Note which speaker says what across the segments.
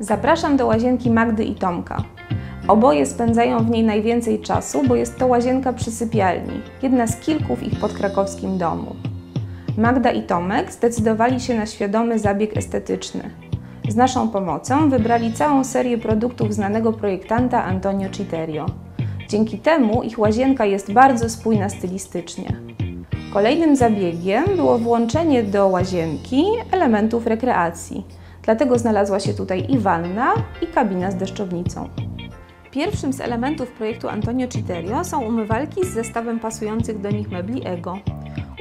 Speaker 1: Zapraszam do łazienki Magdy i Tomka. Oboje spędzają w niej najwięcej czasu, bo jest to łazienka przy sypialni, jedna z kilku w ich podkrakowskim domu. Magda i Tomek zdecydowali się na świadomy zabieg estetyczny. Z naszą pomocą wybrali całą serię produktów znanego projektanta Antonio Citerio. Dzięki temu ich łazienka jest bardzo spójna stylistycznie. Kolejnym zabiegiem było włączenie do łazienki elementów rekreacji. Dlatego znalazła się tutaj i wanna, i kabina z deszczownicą. Pierwszym z elementów projektu Antonio Citerio są umywalki z zestawem pasujących do nich mebli Ego.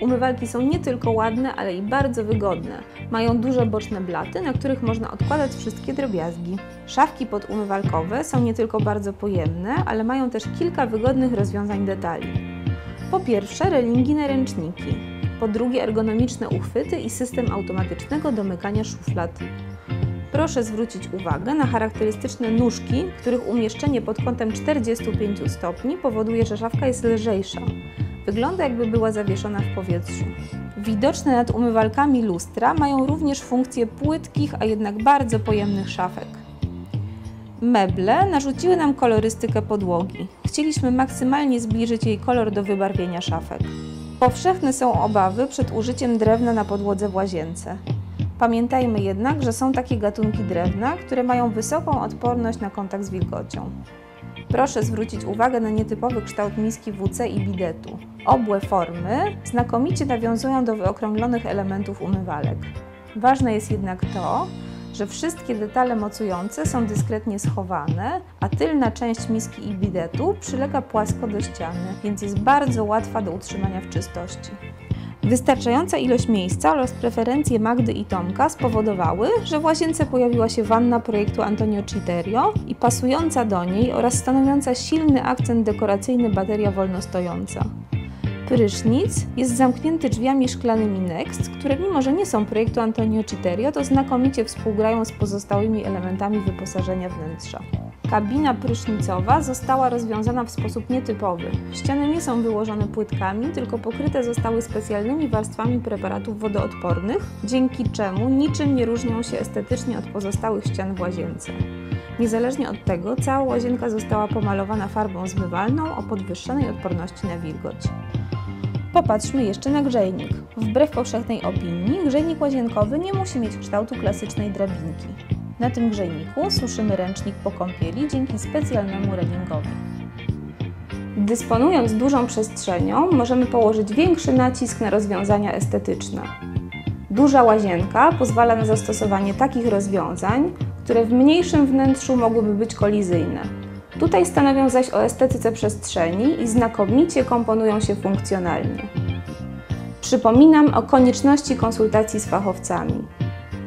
Speaker 1: Umywalki są nie tylko ładne, ale i bardzo wygodne. Mają duże boczne blaty, na których można odkładać wszystkie drobiazgi. Szafki podumywalkowe są nie tylko bardzo pojemne, ale mają też kilka wygodnych rozwiązań detali. Po pierwsze, religijne ręczniki. Po drugie, ergonomiczne uchwyty i system automatycznego domykania szuflad. Proszę zwrócić uwagę na charakterystyczne nóżki, których umieszczenie pod kątem 45 stopni powoduje, że szafka jest lżejsza. Wygląda jakby była zawieszona w powietrzu. Widoczne nad umywalkami lustra mają również funkcję płytkich, a jednak bardzo pojemnych szafek. Meble narzuciły nam kolorystykę podłogi. Chcieliśmy maksymalnie zbliżyć jej kolor do wybarwienia szafek. Powszechne są obawy przed użyciem drewna na podłodze w łazience. Pamiętajmy jednak, że są takie gatunki drewna, które mają wysoką odporność na kontakt z wilgocią. Proszę zwrócić uwagę na nietypowy kształt miski WC i bidetu. Obłe formy znakomicie nawiązują do wyokrąglonych elementów umywalek. Ważne jest jednak to, że wszystkie detale mocujące są dyskretnie schowane, a tylna część miski i bidetu przylega płasko do ściany, więc jest bardzo łatwa do utrzymania w czystości. Wystarczająca ilość miejsca oraz preferencje Magdy i Tomka spowodowały, że w łazience pojawiła się wanna projektu Antonio Citerio i pasująca do niej oraz stanowiąca silny akcent dekoracyjny bateria wolnostojąca. Prysznic jest zamknięty drzwiami szklanymi Next, które mimo, że nie są projektu Antonio Citerio, to znakomicie współgrają z pozostałymi elementami wyposażenia wnętrza. Kabina prysznicowa została rozwiązana w sposób nietypowy. Ściany nie są wyłożone płytkami, tylko pokryte zostały specjalnymi warstwami preparatów wodoodpornych, dzięki czemu niczym nie różnią się estetycznie od pozostałych ścian w łazience. Niezależnie od tego, cała łazienka została pomalowana farbą zmywalną o podwyższonej odporności na wilgoć. Popatrzmy jeszcze na grzejnik. Wbrew powszechnej opinii, grzejnik łazienkowy nie musi mieć kształtu klasycznej drabinki. Na tym grzejniku suszymy ręcznik po kąpieli dzięki specjalnemu relingowi. Dysponując dużą przestrzenią, możemy położyć większy nacisk na rozwiązania estetyczne. Duża łazienka pozwala na zastosowanie takich rozwiązań, które w mniejszym wnętrzu mogłyby być kolizyjne. Tutaj stanowią zaś o estetyce przestrzeni i znakomicie komponują się funkcjonalnie. Przypominam o konieczności konsultacji z fachowcami.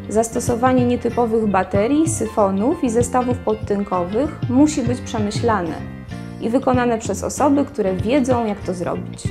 Speaker 1: Zastosowanie nietypowych baterii, syfonów i zestawów podtynkowych musi być przemyślane i wykonane przez osoby, które wiedzą, jak to zrobić.